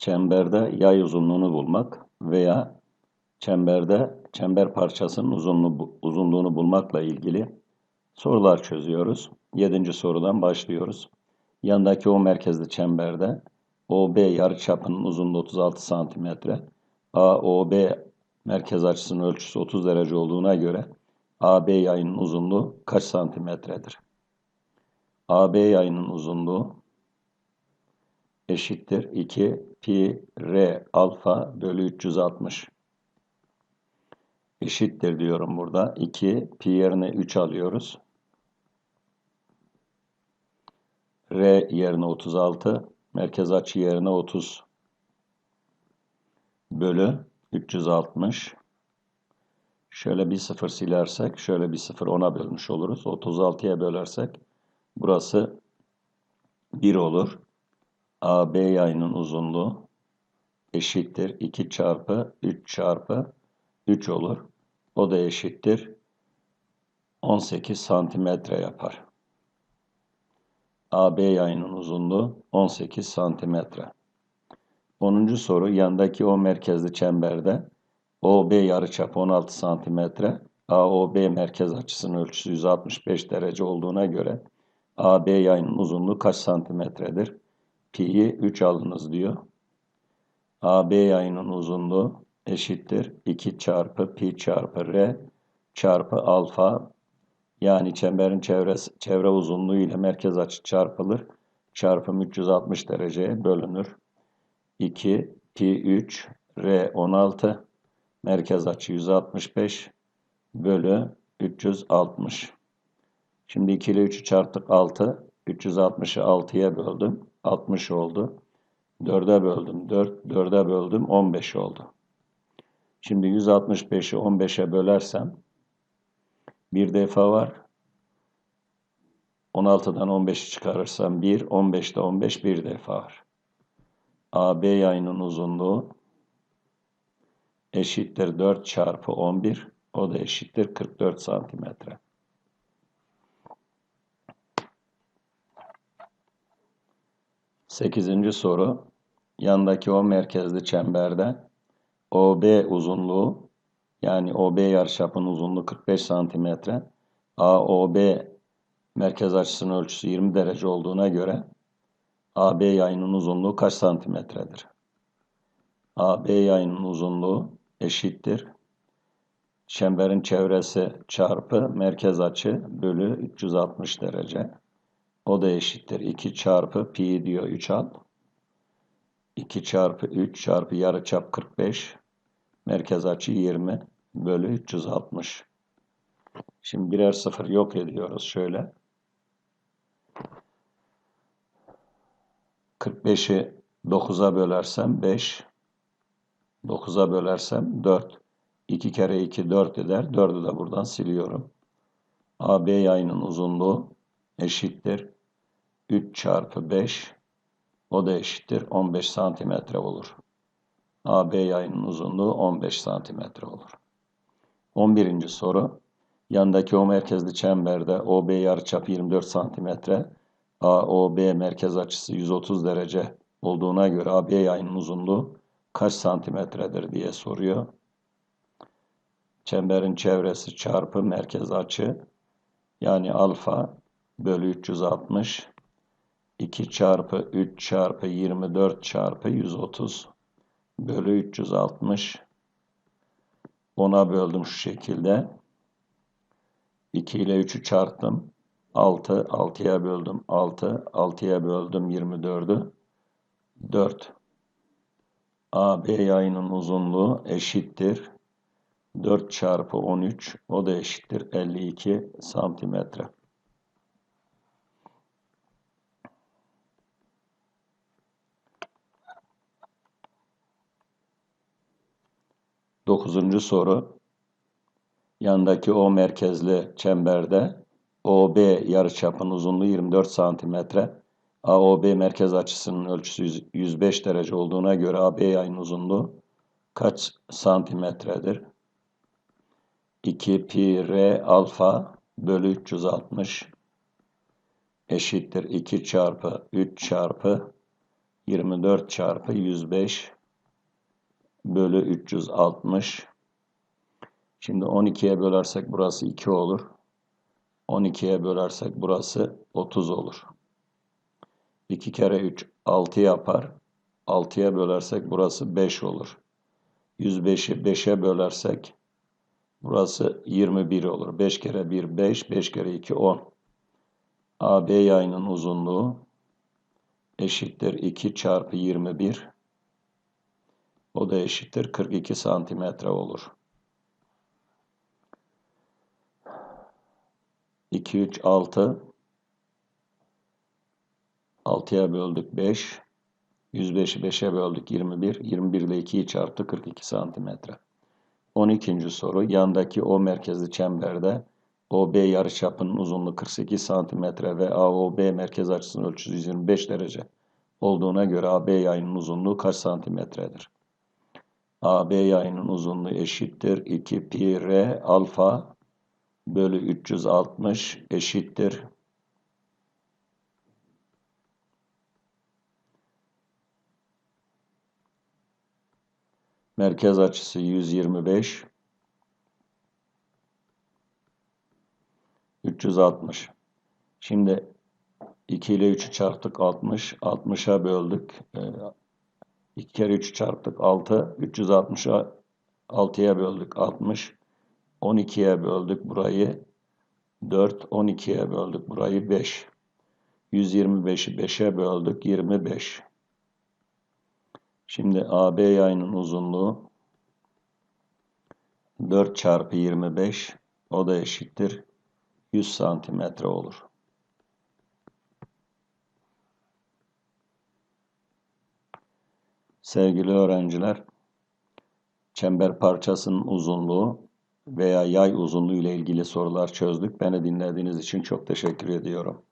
çemberde yay uzunluğunu bulmak veya çemberde çember parçasının uzunluğu, uzunluğunu bulmakla ilgili sorular çözüyoruz. Yedinci sorudan başlıyoruz. Yandaki o merkezli çemberde OB yarıçapının uzunluğu 36 cm, AOB merkez açısının ölçüsü 30 derece olduğuna göre AB yayının uzunluğu kaç santimetredir? AB yayının uzunluğu eşittir 2 pi r alfa bölü 360 eşittir diyorum burada. 2 pi yerine 3 alıyoruz. R yerine 36, merkez açı yerine 30 bölü 360. Şöyle bir sıfır silersek, şöyle bir sıfır 10'a bölmüş oluruz. 36'ya bölersek burası 1 olur. AB yayının uzunluğu eşittir 2 çarpı 3 çarpı 3 olur. O da eşittir 18 santimetre yapar. AB yayının uzunluğu 18 santimetre. 10. soru yandaki o merkezli çemberde OB yarıçapı 16 santimetre, AOB merkez açısının ölçüsü 165 derece olduğuna göre AB yayının uzunluğu kaç santimetredir? Pi'yi 3 alınız diyor. AB yayının uzunluğu eşittir 2 çarpı pi çarpı r çarpı alfa yani çemberin çevresi, çevre uzunluğu ile merkez açı çarpılır. Çarpım 360 dereceye bölünür. 2 pi 3 r 16 merkez açı 165 bölü 360. Şimdi 2 ile 3'ü çarptık 6. 360'ı 6'ya böldüm. 60 oldu. 4'e böldüm 4. 4'e böldüm 15 oldu. Şimdi 165'i 15'e bölersem bir defa var. 16'dan 15'i çıkarırsam 1, 15'te 15 bir defa var. AB yayının uzunluğu eşittir 4 çarpı 11. O da eşittir 44 santimetre. Sekizinci soru. Yandaki o merkezli çemberde OB uzunluğu yani OB yarıçapının uzunluğu 45 santimetre. AOB merkez açısının ölçüsü 20 derece olduğuna göre AB yayının uzunluğu kaç santimetredir? AB yayının uzunluğu eşittir. Çemberin çevresi çarpı merkez açı bölü 360 derece. O da eşittir. 2 çarpı pi diyor 3 al. 2 çarpı 3 çarpı yarıçap 45. Merkez açı 20 bölü 360. Şimdi birer sıfır yok ediyoruz şöyle. 45'i 9'a bölersem 5. 9'a bölersem 4. 2 kere 2 4 eder. 4'ü de buradan siliyorum. AB yayının uzunluğu eşittir. 3 çarpı 5 o da eşittir 15 santimetre olur. AB yayının uzunluğu 15 santimetre olur. 11. soru. Yandaki o merkezli çemberde OB yarıçapı 24 santimetre, AOB merkez açısı 130 derece olduğuna göre AB yayının uzunluğu kaç santimetredir diye soruyor. Çemberin çevresi çarpı merkez açı yani alfa bölü 360 2 çarpı 3 çarpı 24 çarpı 130 bölü 360 10'a böldüm şu şekilde. 2 ile 3'ü çarptım. 6 6'ya böldüm 6 6'ya böldüm 24'ü 4 AB yayının uzunluğu eşittir. 4 çarpı 13 o da eşittir 52 santimetre. Dokuzuncu soru. Yandaki O merkezli çemberde OB yarıçapın uzunluğu 24 santimetre. AOB merkez açısının ölçüsü 105 derece olduğuna göre AB yayın uzunluğu kaç santimetredir? 2 pi r alfa bölü 360 eşittir 2 çarpı 3 çarpı 24 çarpı 105 bölü 360. Şimdi 12'ye bölersek burası 2 olur. 12'ye bölersek burası 30 olur. 2 kere 3 6 yapar. 6'ya bölersek burası 5 olur. 105'i 5'e bölersek burası 21 olur. 5 kere 1 5, 5 kere 2 10. AB yayının uzunluğu eşittir 2 çarpı 21. O da eşittir 42 santimetre olur. 2, 3, 6. 6'ya böldük 5. 105'i 5'e böldük 21. 21 ile 2'yi çarptı 42 santimetre. 12. soru. Yandaki O merkezli çemberde OB yarıçapının uzunluğu 48 santimetre ve AOB merkez açısının ölçüsü 125 derece olduğuna göre AB yayının uzunluğu kaç santimetredir? AB yayının uzunluğu eşittir 2 pi r alfa bölü 360 eşittir. Merkez açısı 125 360 şimdi 2 ile 3'ü çarptık 60 60'a böldük 2 kere 3 çarptık 6 360'a 6'ya böldük 60 12'ye böldük burayı 4, 12'ye böldük burayı 5. 125'i 5'e böldük 25. Şimdi AB yayının uzunluğu 4 çarpı 25 o da eşittir 100 santimetre olur. Sevgili öğrenciler, çember parçasının uzunluğu veya yay uzunluğu ile ilgili sorular çözdük. Beni dinlediğiniz için çok teşekkür ediyorum.